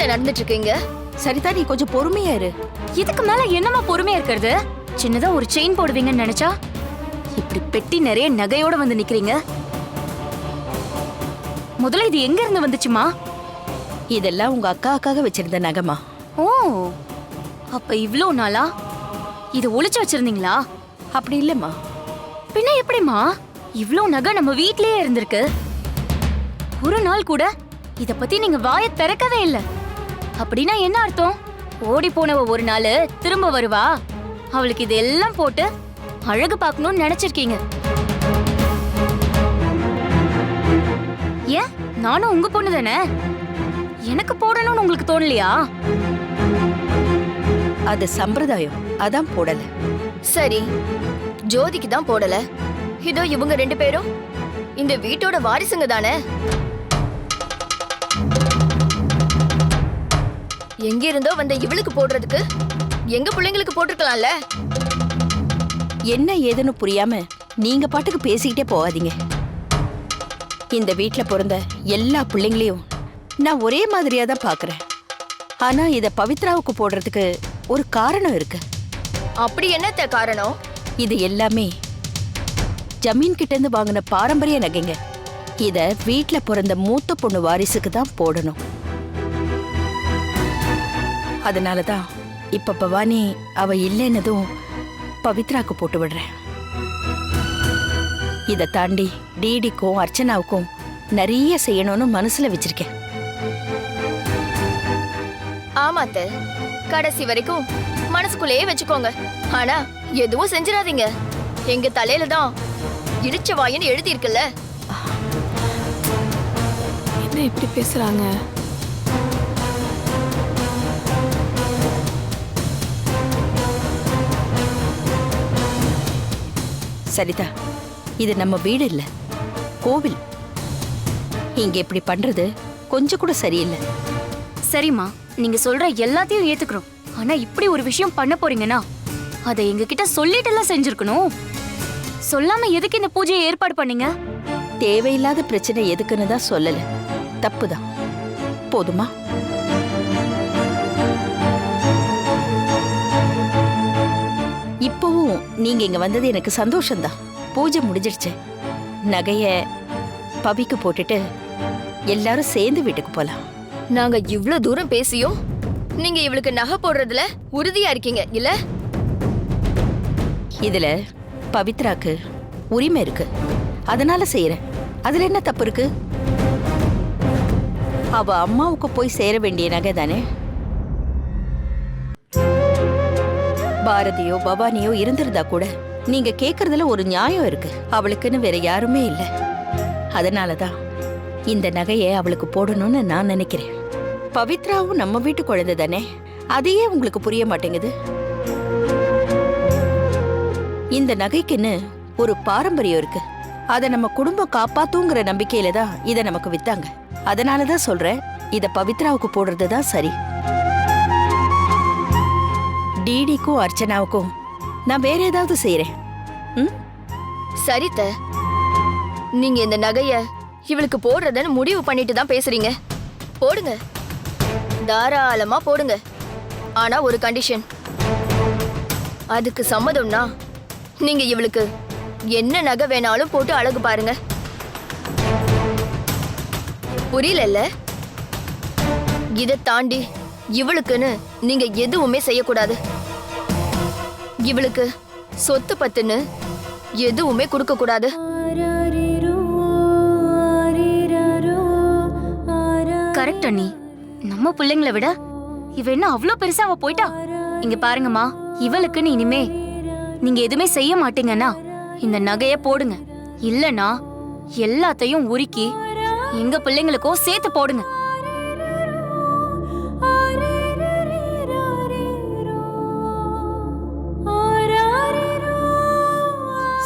என்னத்த நடந்துட்டு இருக்கீங்க சரிதா நீ கொஞ்சம் பொறுமையா இரு. இதுக்கு மேல என்னமா பொறுமையா இருக்கிறது? சின்னதா ஒரு செயின் போடுவீங்கன்னு நினைச்சா? இப்படி பெட்டி நிறைய நகையோட வந்து நிக்கிறீங்க? முதல்ல இது எங்க இருந்து வந்துச்சுமா? இதெல்லாம் உங்க அக்காக்காக வச்சிருந்த நகைமா ஓ அப்ப இவ்ளோ நாளா? இது ஒளிச்சு வச்சிருந்தீங்களா? அப்படி இல்லம்மா. பின்ன எப்படிமா இவ்ளோ நகை நம்ம வீட்லயே இருந்திருக்கு. ஒரு நாள் கூட இத பத்தி நீங்க வாயை திறக்கவே இல்ல. அப்படின்னா என்ன அர்த்தம்? ஓடி போனவ ஒரு நாள் திரும்ப வருவா? அவளுக்கு இதெல்லாம் போட்டு அழகு பார்க்கணும்னு நினைச்சிருக்கீங்க. ஏன்? நானும் உங்க பொண்ணு தானே? எனக்கு போடணும்னு உங்களுக்கு தோணலையா? அது சம்பிரதாயம். அதான் போடல. சரி. ஜோதிக்கு தான் போடல. இதோ இவங்க ரெண்டு பேரும். இந்த வீட்டோட வாரிசுங்க தானே? எங்க இருந்தோ வந்த இவளுக்கு போடுறதுக்கு? எங்க பிள்ளைங்களுக்கு போட்டிருக்கலாம்ல? என்ன ஏதுன்னு புரியாம நீங்க பாட்டுக்கு பேசிக்கிட்டே போகாதீங்க. இந்த வீட்ல பிறந்த எல்லா பிள்ளைங்களையும் நான் ஒரே மாதிரியா தான் பாக்குறேன். ஆனா இத பவித்ராவுக்கு போடுறதுக்கு ஒரு காரணம் இருக்கு. அப்படி என்னத்த காரணம்? இது எல்லாமே ஜமீன் கிட்ட இருந்து வாங்கின பாரம்பரிய நகைங்க. இத வீட்ல பிறந்த மூத்த பொண்ணு வாரிசுக்கு தான் போடணும். அதனால தான் இப்ப பவானி அவ இல்லைன்னதும் பவித்ராக்கு போட்டு விடுறேன். இத தாண்டி டிடிக்கும் அர்ச்சனாவுக்கும் நிறைய செய்யணும்னு மனசுல வச்சிருக்கேன். ஆமாத்த கடைசி வரைக்கும் மனசுக்குள்ளேயே வச்சுக்கோங்க. ஆனா எதுவும் செஞ்சிடாதீங்க. எங்க தலையில தான் இடிச்ச வாயின்னு எழுதி இருக்குல்ல என்ன இப்படி பேசுறாங்க? சரிதா இது நம்ம வீடு இல்ல. கோவில். இங்க இப்படி பண்றது கொஞ்சம் கூட சரியில்லை. சரிம்மா நீங்க சொல்ற எல்லாத்தையும் ஏத்துக்கிறோம். ஆனா இப்படி ஒரு விஷயம் பண்ண போறீங்கன்னா அதை எங்ககிட்ட சொல்லிட்டுலாம் செஞ்சிருக்கணும். சொல்லாம எதுக்கு இந்த பூஜையை ஏற்பாடு பண்ணீங்க? தேவையில்லாத பிரச்சனை எதுக்குன்னு தான் சொல்லல. தப்புதான். போதுமா? இப்பவும் நீங்க இங்க வந்தது எனக்கு சந்தோஷம்தான். பூஜை முடிஞ்சிடுச்சு. நகைய பவிக்கு போட்டுட்டு எல்லாரும் சேர்ந்து வீட்டுக்கு போலாம். நாங்க இவ்ளோ தூரம் பேசியும் நீங்க இவளுக்கு நகை போடுறதுல உறுதியா இருக்கீங்க இல்ல? இதுல பவித்ராக்கு உரிமை இருக்கு. அதனால செய்யறேன் அதுல என்ன தப்பு இருக்கு? அவ அம்மாவுக்கு போய் சேர வேண்டிய நகை தானே பாரதியோ பவானியோ இருந்திருந்தா கூட நீங்க கேக்குறதுல ஒரு நியாயம் இருக்கு. அவளுக்குன்னு வேற யாருமே இல்ல. அதனாலதான் இந்த நகையை அவளுக்கு போடணும்னு நான் நினைக்கிறேன். பவித்ராவும் நம்ம வீட்டு குழந்தை தானே? அதையே உங்களுக்கு புரிய மாட்டேங்குது. இந்த நகைக்குன்னு ஒரு பாரம்பரியம் இருக்கு. அதை நம்ம குடும்பம் காப்பாத்துங்கிற நம்பிக்கையில தான் இதை நமக்கு வித்தாங்க. அதனால தான் சொல்றேன் இத பவித்ராவுக்கு போடுறது தான் சரி. டிடிக்கும் அர்ச்சனாவுக்கும் நான் வேற ஏதாவது செய்யறேன் ம்? சரித்த. நீங்க இந்த நகைய இவளுக்கு போடுறதுன்னு முடிவு பண்ணிட்டு தான் பேசுறீங்க. போடுங்க. தாராளமா போடுங்க. ஆனா ஒரு கண்டிஷன் அதுக்கு சம்மதம்னா நீங்க இவளுக்கு என்ன நகை வேணாலும் போட்டு அழகு பாருங்க. புரியலல்ல? இதை தாண்டி இவளுக்குன்னு நீங்க எதுவுமே செய்யக்கூடாது. இவளுக்கு சொத்து பத்துன்னு எதுவுமே கொடுக்க கூடாது. கரெக்ட் அண்ணி. நம்ம பிள்ளைங்களை விட இவ என்ன அவ்வளோ பெருசா அவ போயிட்டா? இங்க பாருங்கம்மா இவளுக்குன்னு இனிமே நீங்க எதுவுமே செய்ய மாட்டீங்கன்னா இந்த நகைய போடுங்க. இல்லனா எல்லாத்தையும் உருக்கி எங்க பிள்ளைங்களுக்கும் சேர்த்து போடுங்க.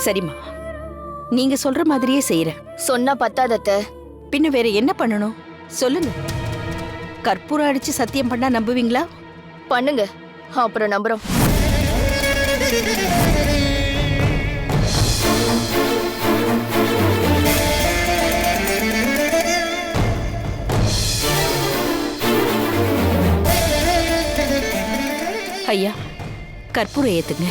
சரிம்மா. நீங்க சொல்ற மாதிரியே செய்யறேன் சொன்னா பத்தாதத்த. பின்ன வேற என்ன பண்ணணும்? சொல்லுங்க. கற்பூரம் அடிச்சு சத்தியம் பண்ணா நம்புவீங்களா? பண்ணுங்க. அப்புறம் நம்புறோம். ஐயா கற்பூரம் ஏத்துங்க.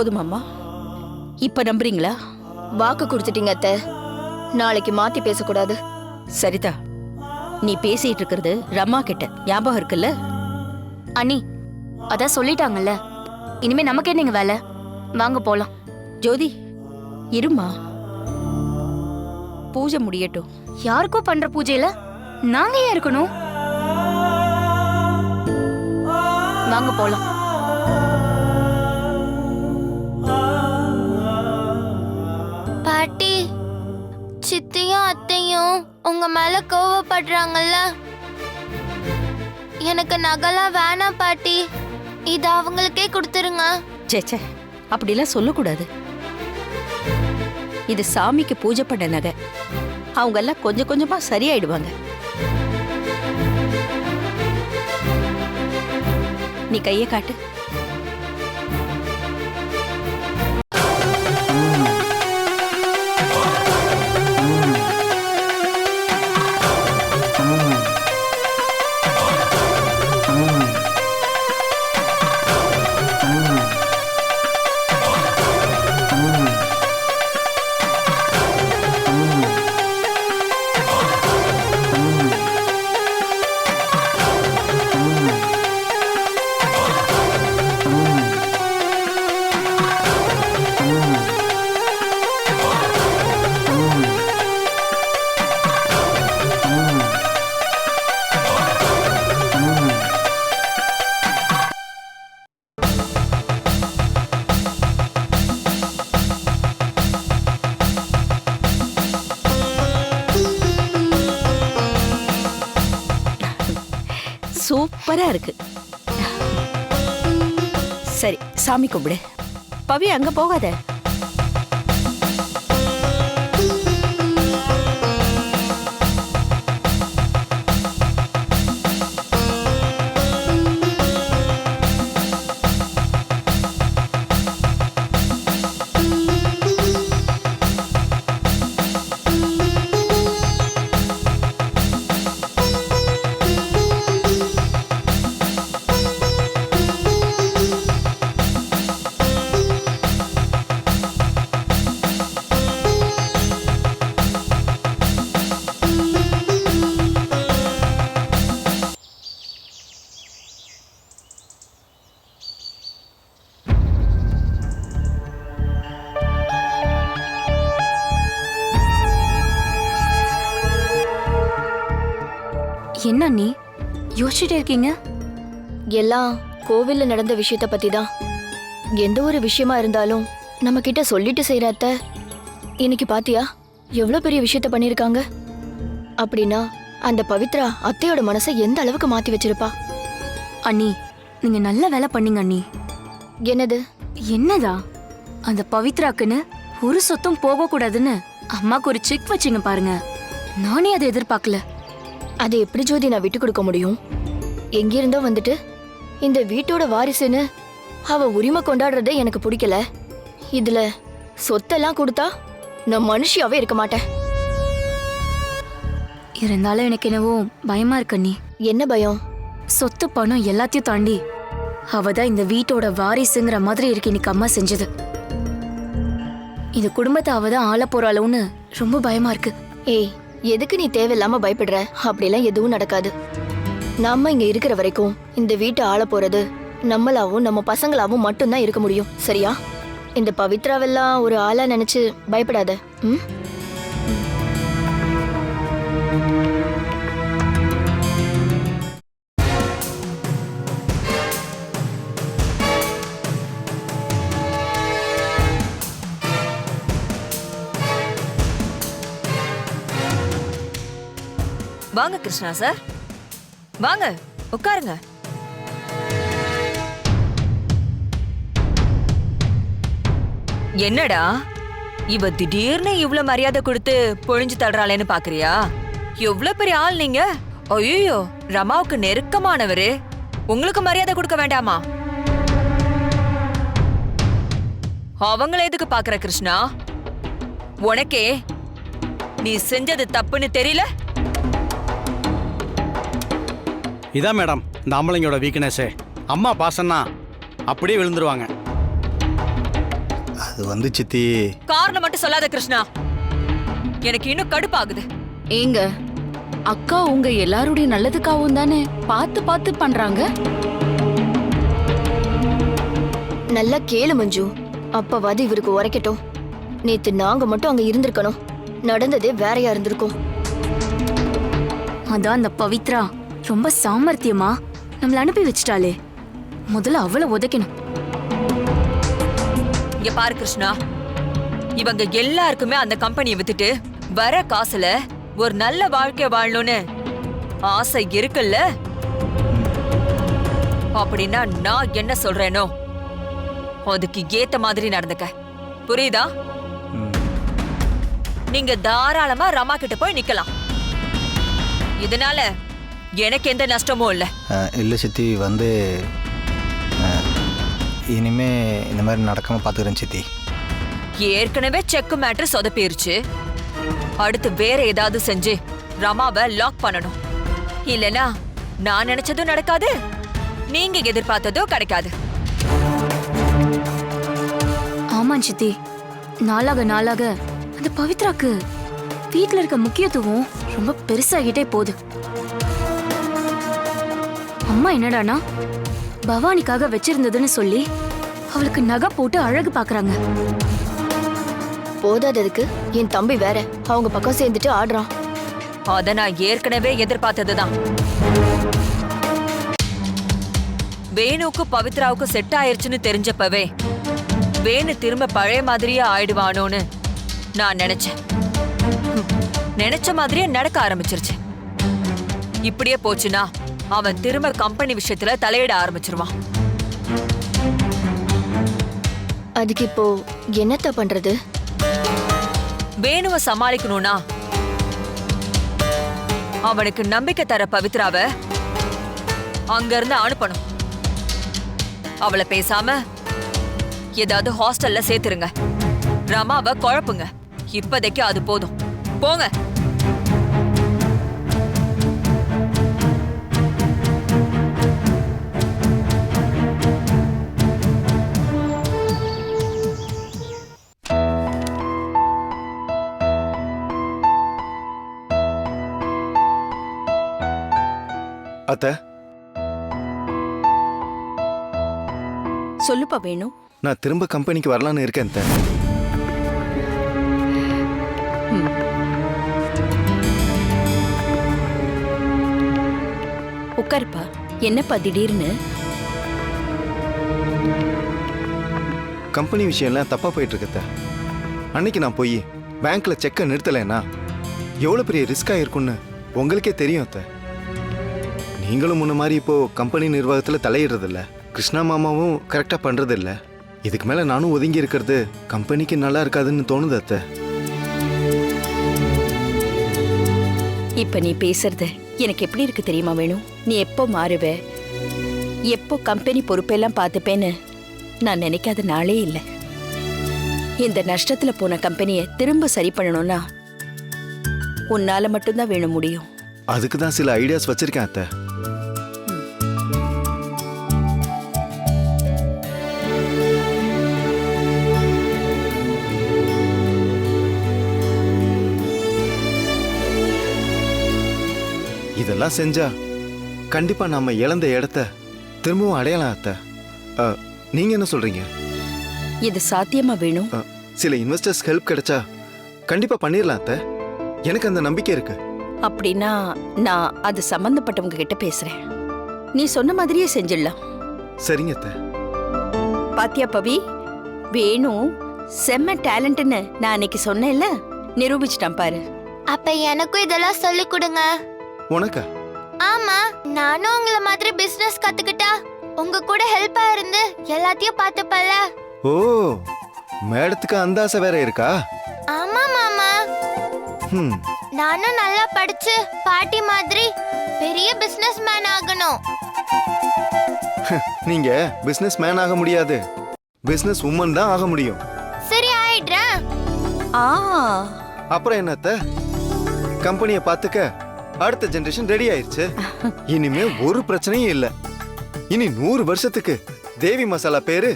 போதுமாம்மா இப்ப நம்புறீங்களா? வாக்கு கொடுத்துட்டீங்க அத்தை. நாளைக்கு மாத்தி பேசக்கூடாது. சரிதா. நீ பேசிட்டு இருக்கிறது ரமா கிட்ட. ஞாபகம் இருக்குல்ல? அண்ணி அதான் சொல்லிட்டாங்கல்ல. இனிமே நமக்கு என்னங்க வேலை? வாங்க போலாம். ஜோதி இருமா பூஜை முடியட்டும். யாருக்கோ பண்ற பூஜையில நாங்க ஏன் இருக்கணும்? வாங்க போலாம். உங்க மேல கோவப்படுறாங்கல்ல? எனக்கு நகைலாம் வேணாம் பாட்டி. இது அவங்களுக்கே கொடுத்துருங்க. சேச்சே அப்படிலாம் சொல்லக்கூடாது. இது சாமிக்கு பூஜை பண்ண நகை. அவங்க எல்லாம் கொஞ்சம் கொஞ்சமா சரியாயிடுவாங்க. நீ கைய காட்டு. சூப்பரா இருக்கு. சரி சாமி கும்பிடு. பவி அங்க போகாத. யோசிச்சுட்டே இருக்கீங்க? எல்லாம் கோவில்ல நடந்த விஷயத்த பத்தி தான் எந்த ஒரு விஷயமா இருந்தாலும் நம்ம கிட்ட சொல்லிட்டு செய்யற அத்தை இன்னைக்கு பாத்தியா? எவ்வளவு பெரிய விஷயத்த பண்ணிருக்காங்க? அப்படின்னா அந்த பவித்ரா அத்தையோட மனசை எந்த அளவுக்கு மாத்தி வச்சிருப்பா? அண்ணி நீங்க நல்ல வேலை பண்ணீங்க அண்ணி. என்னது? என்னதா? அந்த பவித்ராக்குன்னு ஒரு சொத்தும் போக கூடாதுன்னு அம்மாக்கு ஒரு செக் வச்சீங்க பாருங்க. நானே அதை எதிர்பார்க்கல. அதை எப்படி ஜோதி நான் விட்டு கொடுக்க முடியும்? எங்கிருந்தோ வந்துட்டு இந்த வீட்டோட வாரிசுன்னு அவ உரிமை கொண்டாடுறதே எனக்கு பிடிக்கல. இதுல சொத்தெல்லாம் கொடுத்தா நான் மனுஷியாவே இருக்க மாட்டேன். இருந்தாலும் எனக்கு என்னவோ பயமா இருக்கு அண்ணி. என்ன பயம்? சொத்து பணம் எல்லாத்தையும் தாண்டி அவ தான் இந்த வீட்டோட வாரிசுங்கிற மாதிரி இருக்கு இன்னைக்கு அம்மா செஞ்சது. இந்த குடும்பத்தை அவ தான் ஆள போறாளோன்னு ரொம்ப பயமா இருக்கு. ஏய் எதுக்கு நீ தேவையில்லாம பயப்படுற? அப்படிலாம் எதுவும் நடக்காது. நம்ம இங்க இருக்கிற வரைக்கும் இந்த வீட்டை ஆள போறது நம்மளாவும் நம்ம பசங்களாவும் மட்டும்தான் இருக்க முடியும். சரியா? இந்த பவித்ராவெல்லாம் ஒரு ஆளா நினைச்சு பயப்படாத. ம்? வாங்க கிருஷ்ணா சார். வாங்க உட்காருங்க. என்னடா? இவ திடீர்னு இவ்ளோ மரியாதை கொடுத்து பொழிஞ்சு தள்ளுறாளேன்னு பாக்குறியா? எவ்வளவு பெரிய ஆள் நீங்க? ஐயோ ரமாவுக்கு நெருக்கமானவரு. உங்களுக்கு மரியாதை கொடுக்க வேண்டாமா? அவங்கள எதுக்கு பாக்குற கிருஷ்ணா? உனக்கே நீ செஞ்சது தப்புன்னு தெரியல? இதான் மேடம் இந்த ஆம்பளைங்களோட வீக்னஸே அம்மா பாசன்னா அப்படியே விழுந்துருவாங்க. அது வந்து சித்தி. காரணம் மட்டும் சொல்லாத கிருஷ்ணா. எனக்கு இன்னும் கடுப்பாகுது. ஏங்க அக்கா உங்க எல்லாருடைய நல்லதுக்காகவும் தானே பார்த்து பார்த்து பண்றாங்க? நல்லா கேளு மஞ்சு. அப்பவாது இவருக்கு உரைக்கட்டும். நேத்து நாங்க மட்டும் அங்க இருந்திருக்கணும். நடந்ததே வேறையா இருந்திருக்கும். அதான் அந்த பவித்ரா. ரொம்ப சாமர்த்தியமா? நம்மள அனுப்பி வச்சிட்டாளே. முதல்ல அவளை உதைக்கணும். இங்க பாரு கிருஷ்ணா. இவங்க எல்லாருக்குமே அந்த கம்பெனியை வித்துட்டு வர காசுல ஒரு நல்ல வாழ்க்கை வாழணும்னு ஆசை இருக்குல்ல? அப்படின்னா நான் என்ன சொல்றேனோ? அதுக்கு ஏத்த மாதிரி நடந்துக்க. புரியுதா? நீங்க தாராளமா ரமா கிட்ட போய் நிக்கலாம். இதனால எனக்கு எந்த நஷ்டமும் இல்ல. இல்லை சித்தி வந்து இனிமே இந்த மாதிரி நடக்காம பார்த்துக்கிறேன் சித்தி. ஏற்கனவே செக் மேட்ரு சொதப்பிருச்சு. அடுத்து வேற ஏதாவது செஞ்சு ரமாவை லாக் பண்ணணும். இல்லனா நான் நினைச்சதும் நடக்காது நீங்க எதிர்பார்த்ததும் கிடைக்காது. ஆமா சித்தி. நாளாக நாளாக அந்த பவித்ராக்கு வீட்ல இருக்க முக்கியத்துவம் ரொம்ப பெருசாகிட்டே போகுது. அம்மா என்னடானா? பவானிக்காக வச்சிருந்ததுன்னு சொல்லி அவளுக்கு நகை போட்டு அழகு பாக்குறாங்க. போதாததுக்கு என் தம்பி வேற. அவங்க பக்கம் சேர்ந்துட்டு ஆடுறான். அத நான் ஏற்கனவே எதிர்பார்த்ததுதான். வேணுக்கு பவித்ராவுக்கு செட் ஆயிருச்சுன்னு தெரிஞ்சப்பவே வேணு திரும்ப பழைய மாதிரியே ஆயிடுவானோன்னு நான் நினைச்சேன். நினைச்ச மாதிரியே நடக்க ஆரம்பிச்சிருச்சு. இப்படியே போச்சுன்னா அவன் திரும்ப கம்பெனி விஷயத்துல தலையிட ஆரம்பிச்சிருவான். அதுக்கு இப்போ என்னத்த பண்றது? வேணுவை சமாளிக்கணும்னா அவனுக்கு நம்பிக்கை தர பவித்ராவ அங்க இருந்து அனுப்பணும். அவளை பேசாம ஏதாவது ஹாஸ்டல்ல சேர்த்துருங்க. ரமாவை குழப்புங்க. இப்போதைக்கு அது போதும். போங்க. அத்தை. சொல்லுப்பா வேணும் நான் திரும்ப கம்பெனிக்கு வரலான்னு இருக்கேன் அத்தை. உட்காருப்பா. என்னப்பா திடீர்னு? கம்பெனி விஷயம்லாம் தப்பாக போயிட்டு இருக்கு அத்தை. அன்னைக்கு நான் போய் பேங்க்ல செக்கை நிறுத்தலைன்னா எவ்வளோ பெரிய ரிஸ்காக இருக்கும்னு உங்களுக்கே தெரியும் அத்தை. நீங்களும் முன்ன மாதிரி இப்போ கம்பெனி நிர்வாகத்தில் தலையிடுறதில்ல. கிருஷ்ணா மாமாவும் கரெக்டாக பண்ணுறதில்ல இதுக்கு மேலே நானும் ஒதுங்கி இருக்கிறது கம்பெனிக்கு நல்லா இருக்காதுன்னு தோணுது அத்தை. இப்ப நீ பேசுறது எனக்கு எப்படி இருக்கு தெரியுமா வேணும் நீ எப்போ மாறுவ? எப்போ கம்பெனி பொறுப்பெல்லாம் பார்த்துப்பேன்னு நான் நினைக்காத நாளே இல்லை. இந்த நஷ்டத்துல போன கம்பெனியை திரும்ப சரி பண்ணணும்னா உன்னால மட்டும்தான் வேணும் முடியும். அதுக்கு தான் சில ஐடியாஸ் வச்சிருக்கேன் அத்தை. இதெல்லாம் செஞ்சா கண்டிப்பா நாம இழந்த இடத்த திரும்பவும் அடையலாம் அத்தை. நீங்க என்ன சொல்றீங்க? இது சாத்தியமா வேணும் சில இன்வெஸ்டர்ஸ் ஹெல்ப் கிடைச்சா கண்டிப்பா பண்ணிடலாம் அத்தை. எனக்கு அந்த நம்பிக்கை இருக்கு. அப்படின்னா நான் அது சம்பந்தப்பட்டவங்க கிட்ட பேசுறேன். நீ சொன்ன மாதிரியே செஞ்சிடலாம். சரிங்க அத்தை. பாத்தியா பவி? வேணும் செம்ம டேலண்ட்னு நான் அன்னைக்கு சொன்னேன்ல? நிரூபிச்சிட்டான் பாரு. அப்ப எனக்கும் இதெல்லாம் சொல்லி கொடுங்க. உனக்கா? ஆமா நானும் உங்களை மாதிரி பிசினஸ் கத்துக்கிட்டா உங்க கூட ஹெல்ப்பா இருந்து எல்லாத்தையும் பார்த்துப்பல ஓ மேடத்துக்கு அந்த ஆசை வேற இருக்கா? ஆமா மாமா. ம் நானும் நல்லா படிச்சு பாட்டி மாதிரி பெரிய பிசினஸ் மேன் ஆகணும். நீங்க பிசினஸ் மேன் ஆக முடியாது. பிசினஸ் உமன் தான் ஆக முடியும். சரி ஆயிடுறேன். ஆ. அப்புறம் என்னத்த? கம்பெனியை பார்த்துக்க. அடுத்த ஜெனரேஷன் ரெடி ஆயிருச்சு. இனிமே ஒரு பிரச்சனையும் இல்ல. இனி நூறு வருஷத்துக்கு தேவி மசாலா பேரு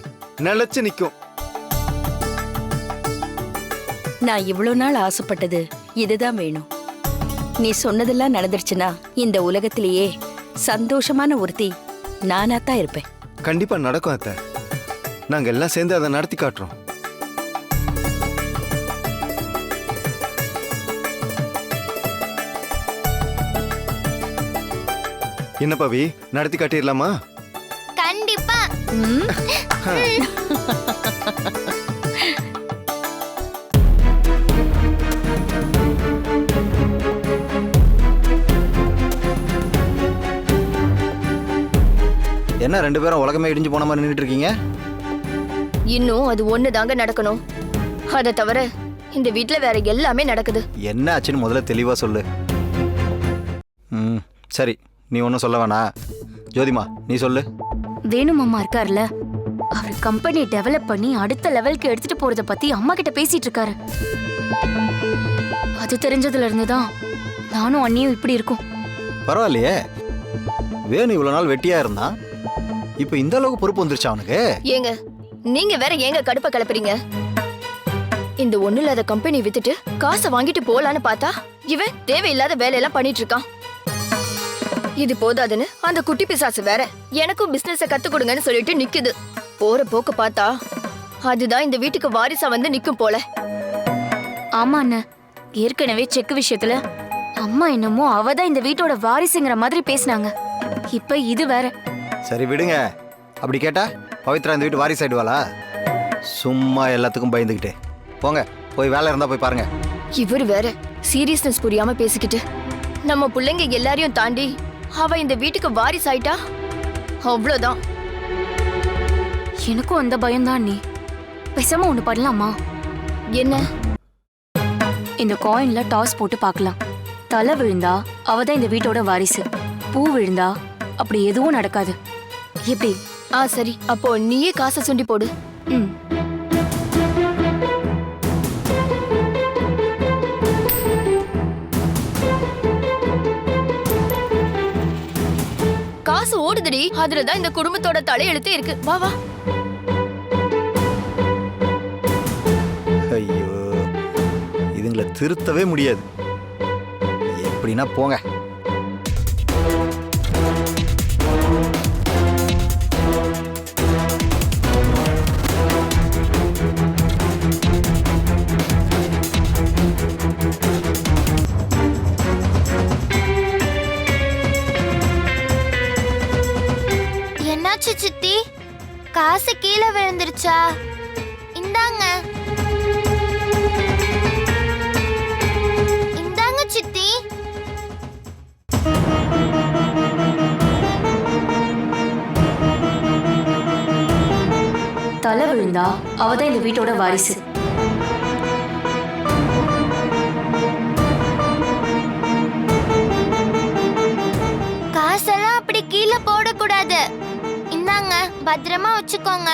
நிலைச்சு நிக்கும். நான் இவ்வளோ நாள் ஆசைப்பட்டது இதுதான் வேணும். நீ சொன்னதெல்லாம் நடந்துருச்சுன்னா இந்த உலகத்திலேயே சந்தோஷமான ஒருத்தி நானா தான் இருப்பேன். கண்டிப்பா நடக்கும் அத்த. நாங்க எல்லாம் சேர்ந்து அதை நடத்தி காட்டுறோம். என்ன பவி? நடத்தி காட்டிடலாமா? கண்டிப்பா. என்ன ரெண்டு பேரும் உலகமே இடிஞ்சு போன மாதிரி நின்றுட்டு இருக்கீங்க? இன்னும் அது ஒண்ணு தாங்க நடக்கணும். அதை தவிர இந்த வீட்ல வேற எல்லாமே நடக்குது. என்ன ஆச்சுன்னு முதல்ல தெளிவாக சொல்லு. ம் சரி. நீ ஒன்றும் சொல்ல வேணா. ஜோதிமா நீ சொல்லு. வேணு மாமா இருக்கார்ல அவர் கம்பெனி டெவலப் பண்ணி அடுத்த லெவலுக்கு எடுத்துட்டு போறத பத்தி அம்மா கிட்ட பேசிட்டு இருக்காரு. அது தெரிஞ்சதுல இருந்து தான் நானும் அண்ணியும் இப்படி இருக்கோம். பரவாயில்லையே. வேணு இவ்வளோ நாள் வெட்டியா இருந்தான் இப்போ இந்த அளவுக்கு பொறுப்பு வந்துருச்சா அவனுக்கு? ஏங்க நீங்க வேற ஏங்க கடுப்ப கிளப்புறீங்க? இந்த ஒண்ணு இல்லாத கம்பெனி வித்துட்டு காசை வாங்கிட்டு போலான்னு பார்த்தா இவன் தேவையில்லாத வேலையெல்லாம் பண்ணிட்டு இருக்கான். இது போதாதுன்னு அந்த குட்டி பிசாசு வேற எனக்கும் பிசினஸ கத்து கொடுங்கன்னு சொல்லிட்டு நிக்குது. போற போக்க பார்த்தா அதுதான் இந்த வீட்டுக்கு வாரிசா வந்து நிக்கும் போல. ஆமா அண்ணன் ஏற்கனவே செக் விஷயத்துல அம்மா என்னமோ அவ தான் இந்த வீட்டோட வாரிசுங்கிற மாதிரி பேசினாங்க. இப்ப இது வேற. சரி விடுங்க. அப்படி கேட்டா பவித்ரா இந்த வீட்டு வாரிசு ஆயிடுவாளா? சும்மா எல்லாத்துக்கும் பயந்துக்கிட்டு போங்க போய் வேலை இருந்தால் போய் பாருங்க. இவர் வேற சீரியஸ்னஸ் புரியாம பேசிக்கிட்டு. நம்ம பிள்ளைங்க எல்லாரையும் தாண்டி அவ இந்த வீட்டுக்கு வாரிசு ஆயிட்டா? அவ்வளவுதான். எனக்கும் அந்த பயம்தான் நீ. பேசாம ஒண்ணு பண்ணலாமா? என்ன? இந்த காயின்ல டாஸ் போட்டு பார்க்கலாம். தலை விழுந்தா அவ தான் இந்த வீட்டோட வாரிசு. பூ விழுந்தா அப்படி எதுவும் நடக்காது. எப்படி? ஆ சரி. அப்போ நீயே காசை சுண்டி போடு. ம். காசு ஓடுதுடி. அதுலதான் இந்த குடும்பத்தோட தலையெழுத்து இருக்கு. வா வா. ஐயோ இதுங்களை திருத்தவே முடியாது. எப்படின்னா போங்க. விழுந்தா அவ தான் இந்த வீட்டோட வாரிசு. காசெல்லாம் அப்படி கீழே போடக்கூடாது. இந்தாங்க பத்திரமா வச்சுக்கோங்க.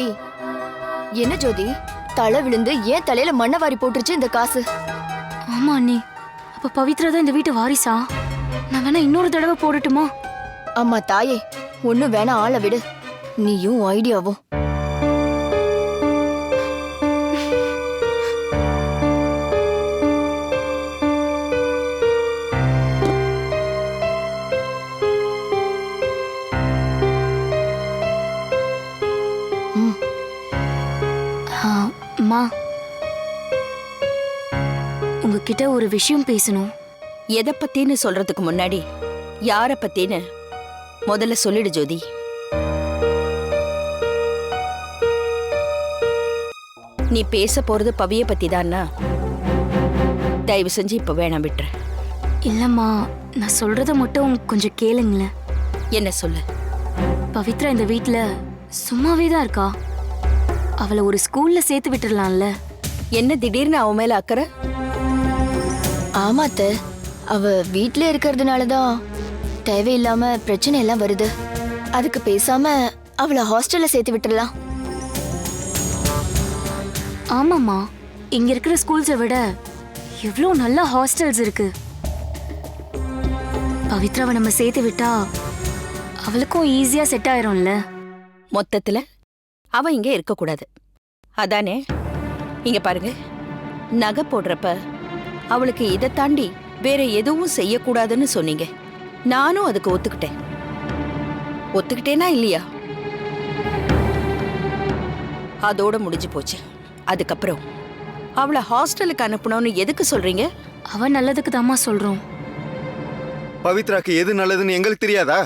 ஏய் என்ன ஜோதி? தலை விழுந்து ஏன் தலையில மண்ணை வாரி போட்டுருச்சு இந்த காசு? ஆமா அண்ணி. அப்ப பவித்ரா தான் இந்த வீட்டு வாரிசா? நான் வேணா இன்னொரு தடவை போடட்டுமா? அம்மா தாயே. ஒன்னும் வேணா ஆளை விடு. நீயும் ஐடியாவும். ஒரு விஷயம் பேசணும். எதை பத்தின்னு சொல்றதுக்கு முன்னாடி யார பத்தின்னு முதல்ல சொல்லிடு ஜோதி. நீ பேச போறது பவிய பத்தி தானா தயவு செஞ்சு இப்ப வேணாம் விட்டுற இல்லம்மா நான் சொல்றத மட்டும் கொஞ்சம் கேளுங்களேன். என்ன சொல்லு? பவித்ரா இந்த வீட்டுல சும்மாவே தான் இருக்கா? அவளை ஒரு ஸ்கூல்ல சேர்த்து விட்டுடலாம்ல என்ன திடீர்னு அவன் மேல அக்கறை? ஆமா அத்தை அவ வீட்ல இருக்கிறதுனால தான் தேவையில்லாம பிரச்சனை எல்லாம் வருது. அதுக்கு பேசாம அவளை ஹாஸ்டல்ல சேர்த்து விட்டுறலாம். ஆமாம்மா. இங்க இருக்கிற ஸ்கூல்ஸை விட எவ்வளோ நல்ல ஹாஸ்டல்ஸ் இருக்கு. பவித்ராவை நம்ம சேர்த்து விட்டா அவளுக்கும் ஈஸியா செட் ஆயிரும்ல. மொத்தத்துல அவ இங்க இருக்க கூடாது அதானே? இங்க பாருங்க. நகை போடுறப்ப அவளுக்கு இதை தாண்டி வேற எதுவும் செய்யக்கூடாதுன்னு சொன்னீங்க. நானும் அதுக்கு ஒத்துக்கிட்டேன். ஒத்துக்கிட்டேனா இல்லையா? அதோட முடிஞ்சு போச்சு. அதுக்கப்புறம் அவளை ஹாஸ்டலுக்கு அனுப்பணும்னு எதுக்கு சொல்றீங்க? அவ நல்லதுக்கு தாம்மா சொல்றோம். பவித்ராக்கு எது நல்லதுன்னு எங்களுக்கு தெரியாதா?